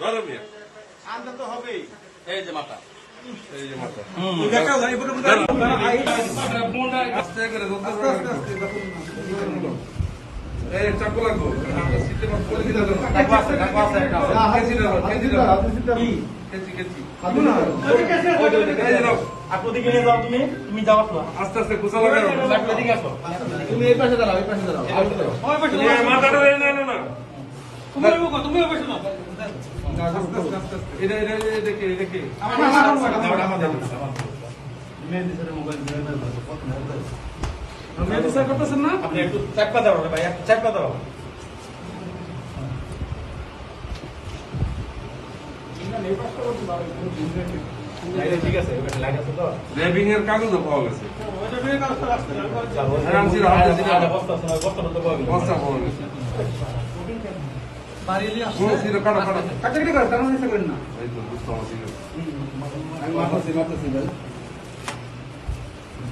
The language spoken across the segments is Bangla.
ধরো। মিয়া এই যে এই যে মাথা। আস্তে করে ধরতে এই চাকু লাগবো। তুমি যাও আস্তে আস্তে তুমি এই পাশে না না না দাও করতেছেন না আপনি একটু চাপা দাও ভাই একটু চাপা দাও আছে এবার লাইট আছে তো র্যাবিং এর কাগজও পাওয়া গেছে। বস্তা পাওয়া গেছে। কাটা কাটা। কাটা কাটো।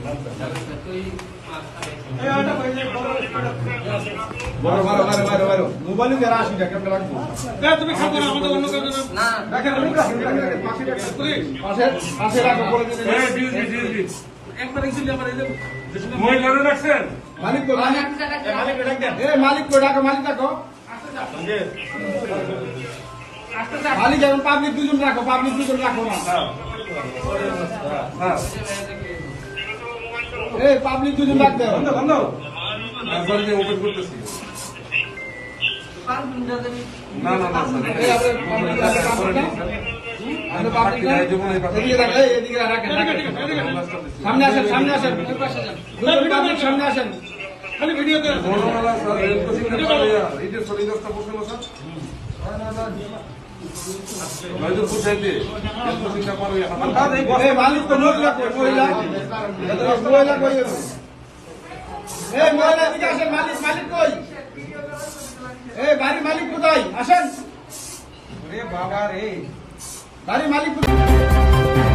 এই তো, বুঝতে পারছি। মোবাইলে যারা আসি টাকা লাগবে তুমি খাব না আমাদের অন্য কাউকে না। পাশে পাশে রাখো বলে দিন। এই, ডিউটি, ডিউটি। মহিলারা রাখছেন? মালিক কো মালিক মালিক ডাক। দেন এ মালিক কো ডাকো মালিক ডাকো। মালিক এখন পাবলিক দুজন রাখো পাবলিক দুজন রাখো না। হ্যাঁ। এই পাবলিক দুজন রাখ দেও। বন্ধ বন্ধ। একবার যে ওপেন করতেছি। না না না স্যার এই আপনি পাবলিক রাখো পাবলিক না আপনি পাবলিক না এদিকে রাখ এই এদিকে রাখেন রাখেন সামনে আসেন সামনে আসেন দুজন পাবলিক সামনে আসেন। খালি ভিডিওতে বড়ওয়ালা স্যার রেল কোচিং এর পালিয়া এই যে সরি দস্তা বসে না স্যার নয়তো বুঝাইতে রেল এই মালিক এদিকে আসেন মালিক মালিক বাড়ির এই বাড়ি মালিক কোথায়? আসেন। বাড়ি মালিক কোথায়?